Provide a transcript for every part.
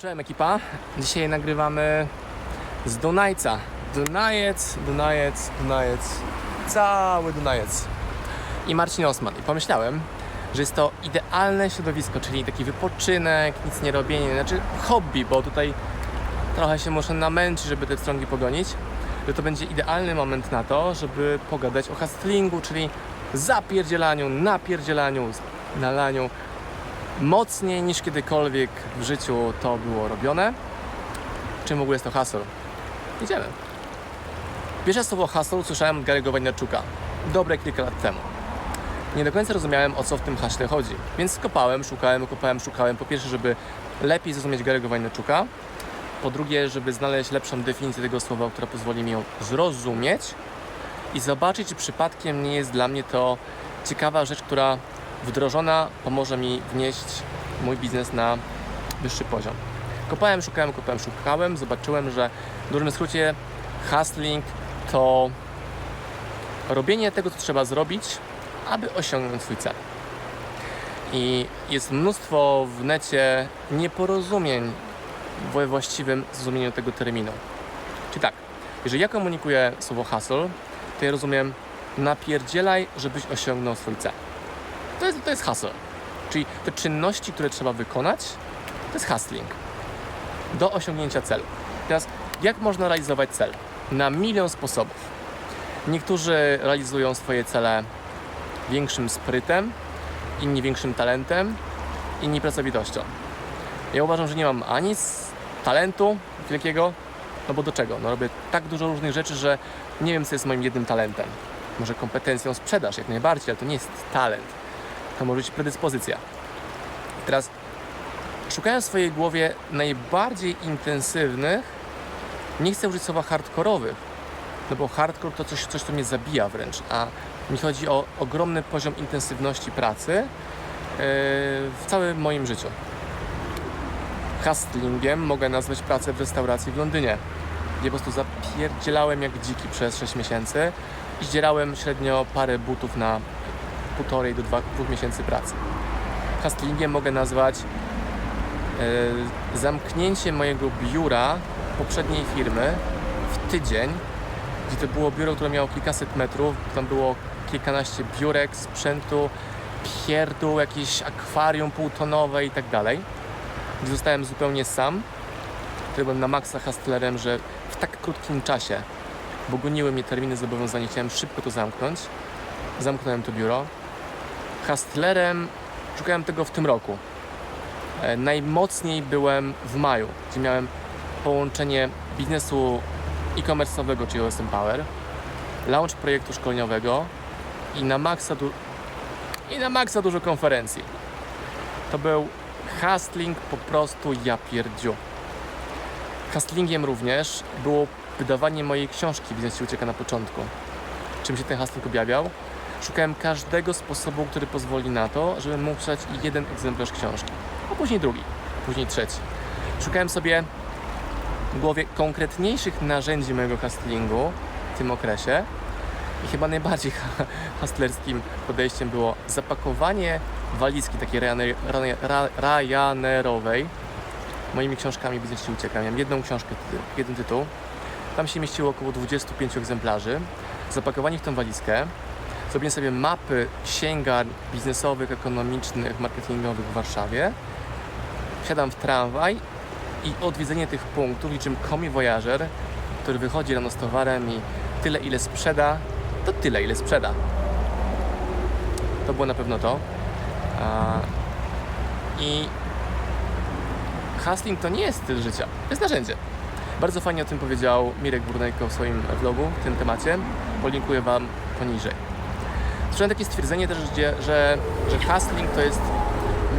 Cześć ekipa, dzisiaj nagrywamy z Dunajca. Dunajec, Dunajec, Dunajec, cały Dunajec. I Marcin Osman. I pomyślałem, że jest to idealne środowisko, czyli taki wypoczynek, nic nie robienie, znaczy hobby, bo tutaj trochę się muszę namęczyć, żeby te strągi pogonić, że to będzie idealny moment na to, żeby pogadać o hustlingu, czyli zapierdzielaniu, napierdzielaniu, nalaniu mocniej niż kiedykolwiek w życiu to było robione. Czym w ogóle jest to hustle? Idziemy. Pierwsze słowo hustle usłyszałem od Gary'ego Wajnarczuka dobre kilka lat temu. Nie do końca rozumiałem o co w tym haśle chodzi, więc kopałem, szukałem, kopałem, szukałem. Po pierwsze, żeby lepiej zrozumieć Gary'ego Wajnarczuka. Po drugie, żeby znaleźć lepszą definicję tego słowa, która pozwoli mi ją zrozumieć i zobaczyć, czy przypadkiem nie jest dla mnie to ciekawa rzecz, która wdrożona pomoże mi wnieść mój biznes na wyższy poziom. Kopałem, szukałem, kopałem, szukałem, zobaczyłem, że w dużym skrócie hustling to robienie tego, co trzeba zrobić, aby osiągnąć swój cel. I jest mnóstwo w necie nieporozumień we właściwym zrozumieniu tego terminu. Czyli tak, jeżeli ja komunikuję słowo hustle, to ja rozumiem napierdzielaj, żebyś osiągnął swój cel. To jest, to jest hustle. Czyli te czynności, które trzeba wykonać, to jest hustling. Do osiągnięcia celu. Teraz, jak można realizować cel? Na milion sposobów. Niektórzy realizują swoje cele większym sprytem, inni większym talentem, inni pracowitością. Ja uważam, że nie mam ani talentu wielkiego, no bo do czego? No robię tak dużo różnych rzeczy, że nie wiem, co jest moim jednym talentem. Może kompetencją sprzedaż, jak najbardziej, ale to nie jest talent to może być predyspozycja. Teraz szukając w swojej głowie najbardziej intensywnych, nie chcę użyć słowa hardkorowych, no bo hardcore to coś, coś co mnie zabija wręcz, a mi chodzi o ogromny poziom intensywności pracy yy, w całym moim życiu. Hustlingiem mogę nazwać pracę w restauracji w Londynie, gdzie po prostu zapierdzielałem jak dziki przez 6 miesięcy i zdzierałem średnio parę butów na półtorej do dwóch miesięcy pracy. Hustlingiem mogę nazwać e, zamknięcie mojego biura poprzedniej firmy w tydzień, gdzie to było biuro, które miało kilkaset metrów, tam było kilkanaście biurek, sprzętu, pierdół, jakieś akwarium półtonowe i tak dalej. Gdzie zostałem zupełnie sam, który byłem na maksa hustlerem, że w tak krótkim czasie, bo goniły mnie terminy zobowiązań, chciałem szybko to zamknąć. Zamknąłem to biuro, hustlerem szukałem tego w tym roku. E, najmocniej byłem w maju, gdzie miałem połączenie biznesu e-commerce'owego, czyli OSM Power, launch projektu szkoleniowego i na maksa, du- i na maksa dużo konferencji. To był hustling po prostu ja pierdziu. Hustlingiem również było wydawanie mojej książki Biznes ci ucieka na początku. Czym się ten hustling objawiał? Szukałem każdego sposobu, który pozwoli na to, żebym mógł przeczytać jeden egzemplarz książki, a później drugi, później trzeci. Szukałem sobie w głowie konkretniejszych narzędzi mojego hustlingu w tym okresie i chyba najbardziej hustlerskim podejściem było zapakowanie walizki takiej Ryanairowej moimi książkami Biznes ci ucieka. Miałem jedną książkę, jeden tytuł. Tam się mieściło około 25 egzemplarzy. Zapakowanie w tą walizkę, Zrobiłem sobie mapy księgarni biznesowych, ekonomicznych, marketingowych w Warszawie. Wsiadam w tramwaj i odwiedzenie tych punktów liczym komi voyager, który wychodzi rano z towarem i tyle ile sprzeda, to tyle ile sprzeda. To było na pewno to. I hustling to nie jest styl życia, to jest narzędzie. Bardzo fajnie o tym powiedział Mirek Burnejko w swoim vlogu w tym temacie. Polinkuję Wam poniżej. Słyszałem takie stwierdzenie też, gdzie, że, że hustling to jest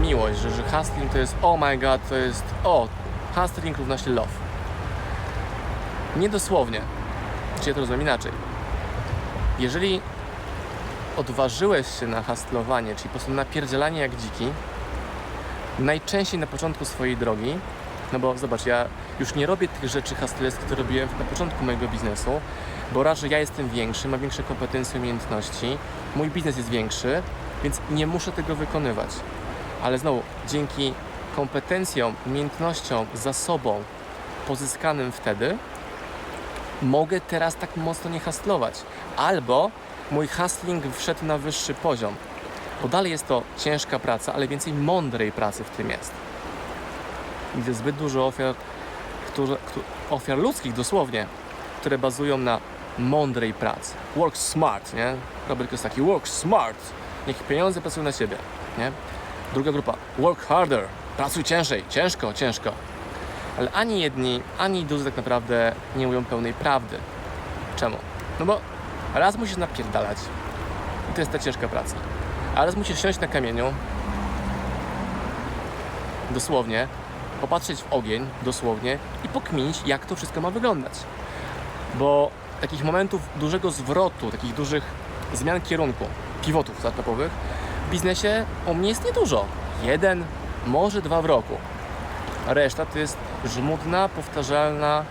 miłość, że, że hustling to jest oh my god, to jest o, hustling równa się love. Niedosłownie. Czy ja to rozumiem inaczej? Jeżeli odważyłeś się na hustlowanie, czyli po prostu napierdzielanie jak dziki, najczęściej na początku swojej drogi, no bo zobacz, ja już nie robię tych rzeczy hustlerskich, które robiłem na początku mojego biznesu, bo raz, że ja jestem większy, mam większe kompetencje, umiejętności, mój biznes jest większy, więc nie muszę tego wykonywać. Ale znowu, dzięki kompetencją, umiejętnością, zasobą pozyskanym wtedy, mogę teraz tak mocno nie hastlować. Albo mój hustling wszedł na wyższy poziom. Bo dalej jest to ciężka praca, ale więcej mądrej pracy w tym jest. Widzę zbyt dużo ofiar, które, któ- ofiar ludzkich dosłownie, które bazują na mądrej pracy. Work smart, nie? Robert jest taki, work smart. Niech pieniądze pracują na ciebie, nie? Druga grupa, work harder. Pracuj ciężej, ciężko, ciężko. Ale ani jedni, ani drudzy tak naprawdę nie mówią pełnej prawdy. Czemu? No bo raz musisz napierdalać i to jest ta ciężka praca. A raz musisz siąść na kamieniu, dosłownie, popatrzeć w ogień, dosłownie, i pokminić, jak to wszystko ma wyglądać. Bo takich momentów dużego zwrotu, takich dużych zmian kierunku, pivotów startupowych w biznesie u mnie jest niedużo. Jeden, może dwa w roku. Reszta to jest żmudna, powtarzalna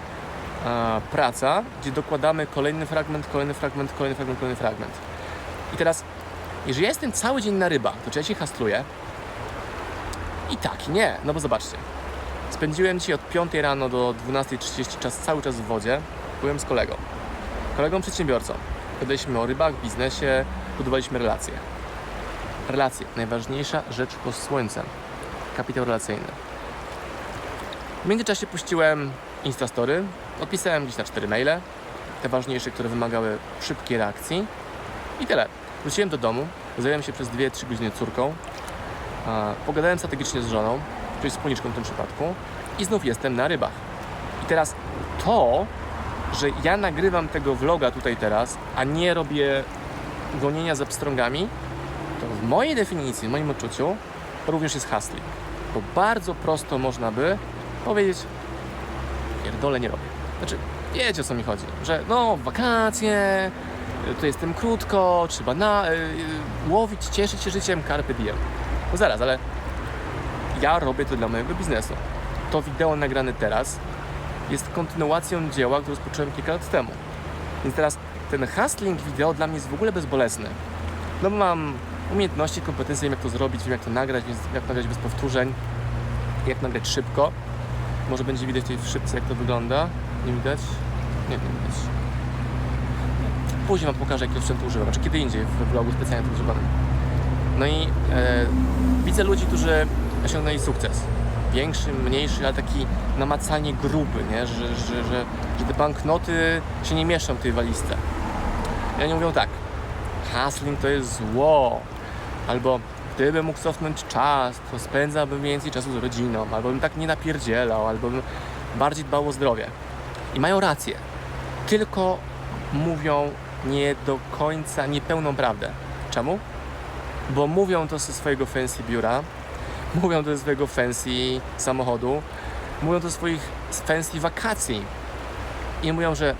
e, praca, gdzie dokładamy kolejny fragment, kolejny fragment, kolejny fragment, kolejny fragment. I teraz, jeżeli ja jestem cały dzień na rybach, to czy ja się hastluję? I tak, i nie. No bo zobaczcie. Spędziłem dzisiaj od 5 rano do 12.30 czas, cały czas w wodzie. Byłem z kolegą. Kolegą przedsiębiorcą. Gadaliśmy o rybach, biznesie, budowaliśmy relacje. Relacje. Najważniejsza rzecz pod słońcem. Kapitał relacyjny. W międzyczasie puściłem Instastory. Odpisałem gdzieś na 4 maile. Te ważniejsze, które wymagały szybkiej reakcji. I tyle. Wróciłem do domu. Zająłem się przez 2-3 godziny córką. Pogadałem strategicznie z żoną, czyli wspólniczką w tym przypadku. I znów jestem na rybach. I teraz to, że ja nagrywam tego vloga tutaj teraz, a nie robię gonienia za pstrągami, to w mojej definicji, w moim odczuciu, również jest hustling. Bo bardzo prosto można by powiedzieć, pierdolę nie robię. Znaczy, wiecie o co mi chodzi, że no, wakacje, tu jestem krótko, trzeba na, y, y, łowić, cieszyć się życiem, carpe diem. No zaraz, ale ja robię to dla mojego biznesu. To wideo nagrane teraz jest kontynuacją dzieła, które rozpocząłem kilka lat temu. Więc teraz ten hustling wideo dla mnie jest w ogóle bezbolesny. No mam umiejętności, kompetencje, wiem jak to zrobić, wiem jak to nagrać, więc jak nagrać bez powtórzeń, jak nagrać szybko. Może będzie widać tutaj w szybce jak to wygląda. Nie widać? Nie, widać. Później Wam pokażę jakiego sprzętu używam, czy kiedy indziej w vlogu specjalnie to używam. No i e, widzę ludzi, którzy osiągnęli sukces. Większy, mniejszy, ale taki namacalnie gruby, nie? Że, że, że, że te banknoty się nie mieszczą w tej walizce. I oni mówią tak, hustling to jest zło, albo gdybym mógł cofnąć czas, to spędzałbym więcej czasu z rodziną, albo bym tak nie napierdzielał, albo bym bardziej dbał o zdrowie. I mają rację, tylko mówią nie do końca niepełną prawdę. Czemu? Bo mówią to ze swojego fancy biura, mówią ze swojego fancy samochodu, mówią ze swoich fancy wakacji i mówią, że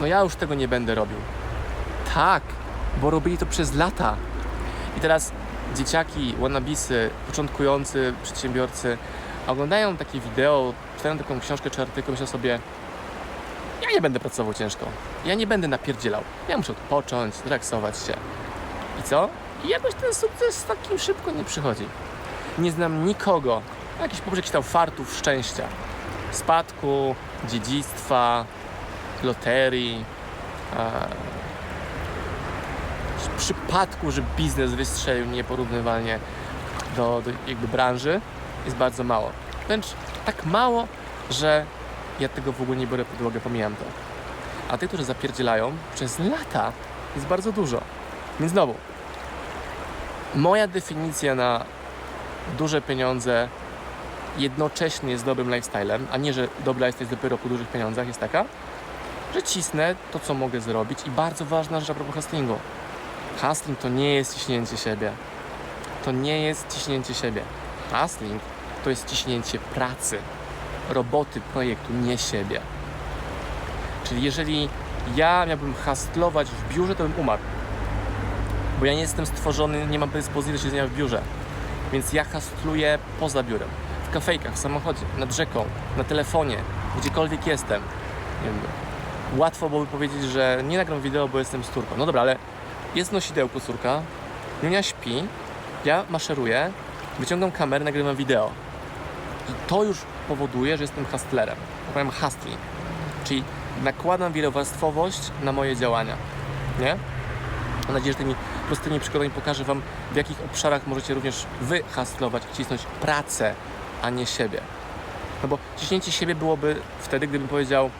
no ja już tego nie będę robił. Tak, bo robili to przez lata. I teraz dzieciaki, wannabisy, początkujący przedsiębiorcy oglądają takie wideo, czytają taką książkę czy artykuł, myślą sobie ja nie będę pracował ciężko, ja nie będę napierdzielał, ja muszę odpocząć, zrelaksować się. I co? I jakoś ten sukces takim szybko nie przychodzi. Nie znam nikogo, jakiś po jakiś fartów, szczęścia, spadku, dziedzictwa, loterii, e, przypadku, że biznes wystrzelił nieporównywalnie do, do jakby branży, jest bardzo mało. Wręcz tak mało, że ja tego w ogóle nie biorę pod uwagę, pomijam to. A tych, którzy zapierdzielają przez lata, jest bardzo dużo. Więc znowu, moja definicja na duże pieniądze jednocześnie jest dobrym lifestylem, a nie, że dobry lifestyle jest dopiero po dużych pieniądzach, jest taka, że cisnę to, co mogę zrobić i bardzo ważna rzecz a propos hustlingu. Hustling to nie jest ciśnięcie siebie. To nie jest ciśnięcie siebie. Hustling to jest ciśnięcie pracy, roboty, projektu, nie siebie. Czyli jeżeli ja miałbym hustlować w biurze, to bym umarł. Bo ja nie jestem stworzony, nie mam predyspozycji do siedzenia w biurze. Więc ja hustluję poza biurem. W kafejkach, w samochodzie, nad rzeką, na telefonie, gdziekolwiek jestem. Wiem, łatwo byłoby powiedzieć, że nie nagram wideo, bo jestem z córką. No dobra, ale jest nosidełko córka, Niunia śpi, ja maszeruję, wyciągam kamerę, nagrywam wideo. I to już powoduje, że jestem hustlerem. Powiem hustling. Czyli nakładam wielowarstwowość na moje działania. Nie? Mam nadzieję, że tymi prostymi przykładami pokażę Wam, w jakich obszarach możecie również Wy cisnąć pracę, a nie siebie. No bo ciśnięcie siebie byłoby wtedy, gdybym powiedział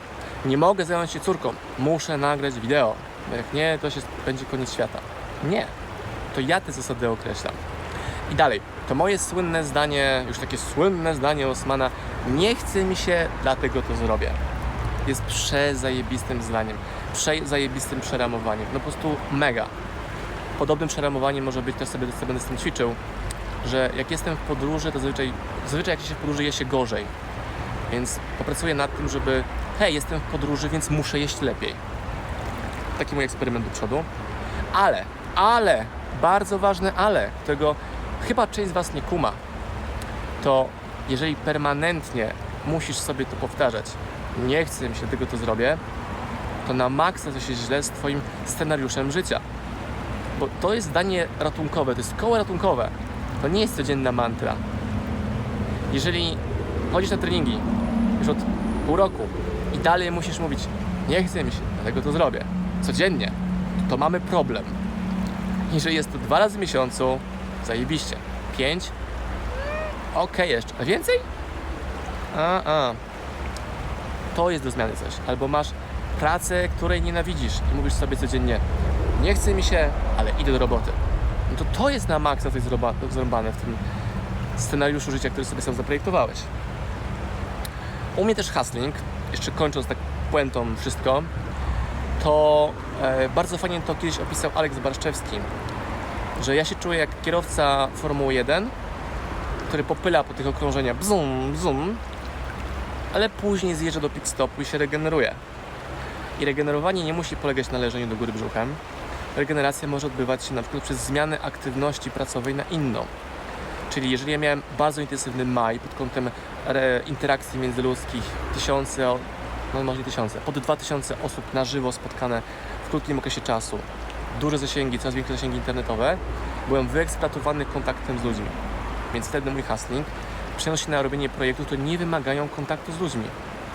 nie mogę zająć się córką, muszę nagrać wideo, bo jak nie, to się będzie koniec świata. Nie. To ja te zasady określam. I dalej, to moje słynne zdanie, już takie słynne zdanie Osmana, nie chce mi się, dlatego to zrobię. Jest przezajebistym zdaniem, przezajebistym przeramowaniem. No po prostu mega. Podobnym przeramowaniem może być, też sobie, sobie będę z tym ćwiczył, że jak jestem w podróży, to zazwyczaj, zazwyczaj jak się w podróży je się gorzej. Więc popracuję nad tym, żeby hej, jestem w podróży, więc muszę jeść lepiej. Taki mój eksperyment do przodu. Ale, ale, bardzo ważne ale, którego chyba część z Was nie kuma, to jeżeli permanentnie musisz sobie to powtarzać, nie chcę mi się tego, to zrobię, to na maksa coś jest źle z Twoim scenariuszem życia. Bo to jest zdanie ratunkowe, to jest koło ratunkowe. To nie jest codzienna mantra. Jeżeli chodzisz na treningi już od pół roku i dalej musisz mówić, nie chce mi się, dlatego to zrobię, codziennie, to mamy problem. Jeżeli jest to dwa razy w miesiącu, zajebiście. Pięć, okej jeszcze. A więcej? A, a. To jest do zmiany coś. Albo masz pracę, której nienawidzisz i mówisz sobie codziennie, nie chce mi się, ale idę do roboty. No to to jest na maksa coś zrąbane w tym scenariuszu życia, który sobie sam zaprojektowałeś. U mnie też hustling, jeszcze kończąc tak puentą wszystko, to e, bardzo fajnie to kiedyś opisał Aleks Barszczewski, że ja się czuję jak kierowca Formuły 1, który popyla po tych okrążeniach bzum, bzum, ale później zjeżdża do pit stopu i się regeneruje. I regenerowanie nie musi polegać na leżeniu do góry brzuchem. Regeneracja może odbywać się na przykład przez zmianę aktywności pracowej na inną. Czyli jeżeli ja miałem bardzo intensywny maj pod kątem re- interakcji międzyludzkich, tysiące, no może tysiące, pod 2000 osób na żywo spotkane w krótkim okresie czasu, duże zasięgi, coraz większe zasięgi internetowe, byłem wyeksploatowany kontaktem z ludźmi. Więc wtedy mój hustling przenosi się na robienie projektów, które nie wymagają kontaktu z ludźmi.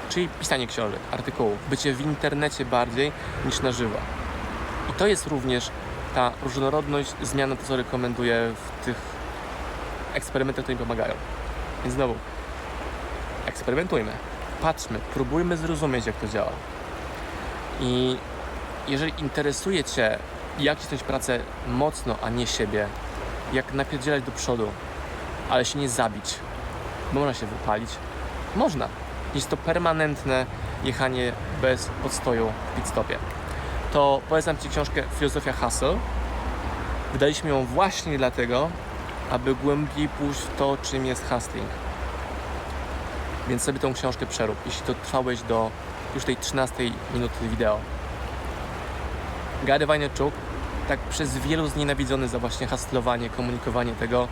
Czyli pisanie książek, artykułów, bycie w internecie bardziej niż na żywo. I to jest również ta różnorodność, zmiana, to co rekomenduję w tych eksperymentach, które mi pomagają. Więc znowu, eksperymentujmy, patrzmy, próbujmy zrozumieć, jak to działa. I jeżeli interesuje Cię, jak cisnąć pracę mocno, a nie siebie, jak napierdzielać do przodu, ale się nie zabić, można się wypalić, można. Jest to permanentne jechanie bez podstoju w pit stopie. To polecam Ci książkę Filozofia Hustle. Wydaliśmy ją właśnie dlatego, aby głębiej pójść w to, czym jest hustling. Więc sobie tą książkę przerób, jeśli to trwałeś do już tej 13 minuty wideo. Gary Vaynerchuk, tak przez wielu znienawidzony za właśnie hustlowanie, komunikowanie tego,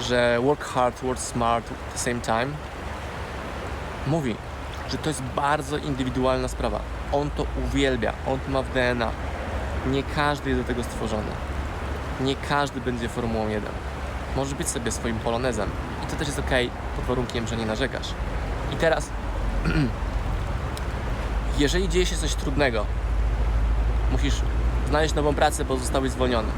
że work hard, work smart at the same time, mówi, że to jest bardzo indywidualna sprawa. On to uwielbia, on to ma w DNA. Nie każdy jest do tego stworzony. Nie każdy będzie Formułą 1. Możesz być sobie swoim polonezem. I to też jest ok, pod warunkiem, że nie narzekasz. I teraz, jeżeli dzieje się coś trudnego, musisz znaleźć nową pracę, bo zostałeś zwolniony.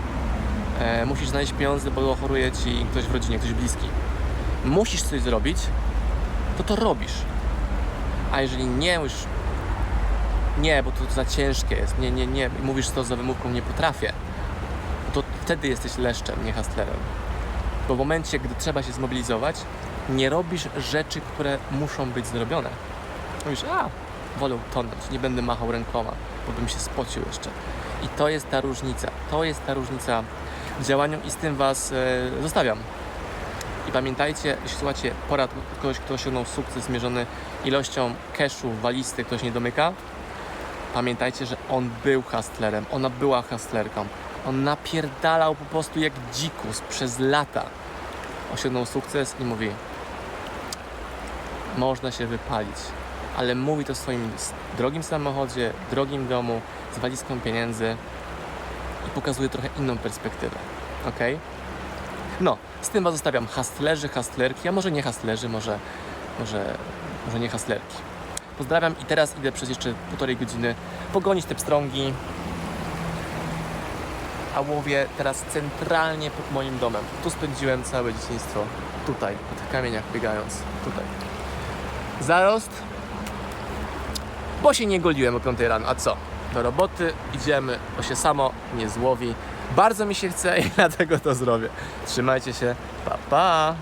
E, musisz znaleźć pieniądze, bo choruje ci ktoś w rodzinie, ktoś bliski. Musisz coś zrobić, to to robisz. A jeżeli nie, już nie, bo to za ciężkie jest, nie, nie, nie, mówisz to za wymówką, nie potrafię, to wtedy jesteś leszczem, nie hustlerem. Bo w momencie, gdy trzeba się zmobilizować, nie robisz rzeczy, które muszą być zrobione. Mówisz, a, wolę tonąć, nie będę machał rękoma, bo bym się spocił jeszcze. I to jest ta różnica, to jest ta różnica w działaniu i z tym Was e, zostawiam. I pamiętajcie, jeśli słuchacie porad kogoś, kto osiągnął sukces zmierzony ilością cashu, walisty, ktoś nie domyka, pamiętajcie, że on był hustlerem, ona była hustlerką. On napierdalał po prostu jak dzikus przez lata. Osiągnął sukces i mówi, można się wypalić. Ale mówi to w swoim drogim samochodzie, drogim domu, z walizką pieniędzy i pokazuje trochę inną perspektywę. Ok? No, Z tym was zostawiam hastlerzy, hastlerki, a może nie hastlerzy, może, może, może nie hastlerki. Pozdrawiam i teraz idę przez jeszcze półtorej godziny pogonić te pstrągi. A łowię teraz centralnie pod moim domem. Tu spędziłem całe dzieciństwo. Tutaj, po tych kamieniach biegając. Tutaj. Zarost. Bo się nie goliłem o 5 rano. A co? Do roboty idziemy, bo się samo nie złowi. Bardzo mi się chce i dlatego to zrobię. Trzymajcie się. Pa, pa!